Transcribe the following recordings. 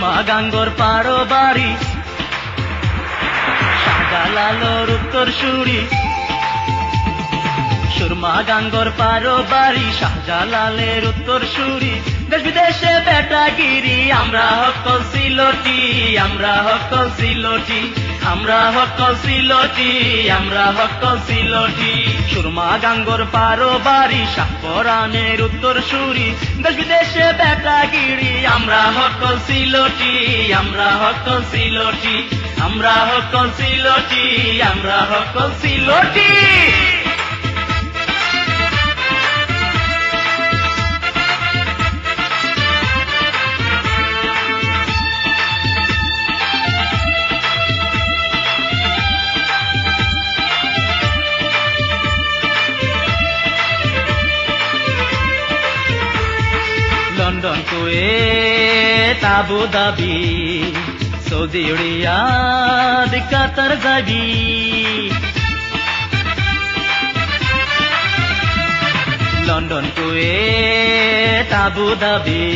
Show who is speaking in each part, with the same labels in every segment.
Speaker 1: সুরমা গাঙ্গর পারো বাড়ি। শাহজালালোর উত্তর সুরি। সুরমা গাঙ্গর পারো বাড়ি শাহজালালের উত্তর সুরি। দেশ বিদেশে বেটাগিরি, আমরা হকল সিলটি আমরা হকল সিলটি আমরা হকল সিলটি আমরা হকল সিলটি সুরমা গাঙ্গর পারো বাড়ি সাপরানের উত্তর সুরি দেশ বিদেশে বেটা গিরি আমরা হকল সিলটি আমরা হকল সিলটি আমরা হক সিলটি আমরা হক সিলটি কুয়েত আবু দাবি সৌদি রিয়াদ কাতার যাবি লন্ডন কুয়েত আবু দাবি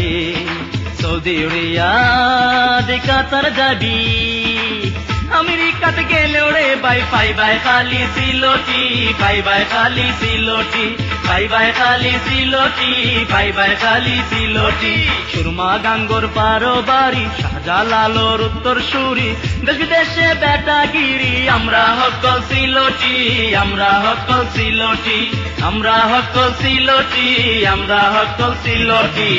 Speaker 1: সৌদি রিয়াদ কাতার যাবি আমেরিকাতে গেলে ওরে, বাই পাই বাই, খালি সিলোটি, বাই বাই, খালি সিলোটি, বাই বাই, খালি সিলোটি, বাই বাই, খালি সিলোটি। সুরমা গাঙ্গর পারো বাড়ি শাহজালালোর উত্তর সুরি দেশ বিদেশে বেটাগিরি আমরা হকল সিলোটি, আমরা হকল সিলোটি, আমরা হকল সিলোটি, আমরা হকল সিলোটি।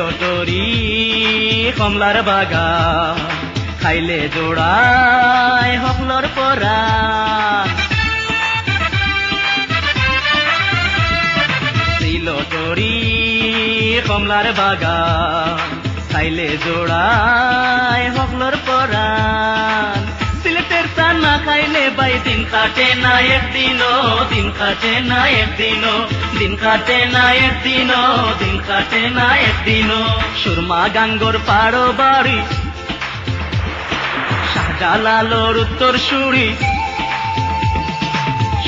Speaker 1: সিলটরি কমলার বাগা খাইলে জোড়ায় হকলর পরা। সিলটরি কমলার বাগা খাইলে জোড়ায় চান না বাই দিন কাটে না একদিনও, দিন কাটে না একদিনও, দিন কাটে না একদিনও, দিন কাটে না একদিনও। সুরমা গাঙ্গর পাড়ো বাড়ি শাহজালালোর উত্তর সুরি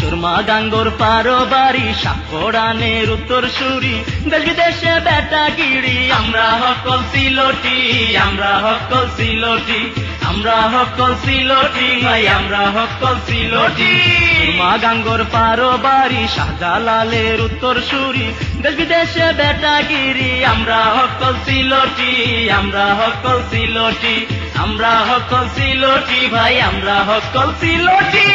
Speaker 1: সুরমা গাঙ্গর পারো বাড়ি সাকরানের উত্তর সুরি। দেশ বিদেশে বেটাগিরি আমরা হকল সিলটি, আমরা হকল সিলটি, আমরা হকল সিলটি, ভাই, আমরা হকল সিলটি। সুরমা গাঙ্গর পারো বাড়ি শাহজালালের উত্তর সুরি। দেশ বিদেশে বেটাগিরি আমরা হকল সিলটি, আমরা হকল সিলটি, আমরা হকল সিলটি, ভাই, আমরা হকল সিলটি।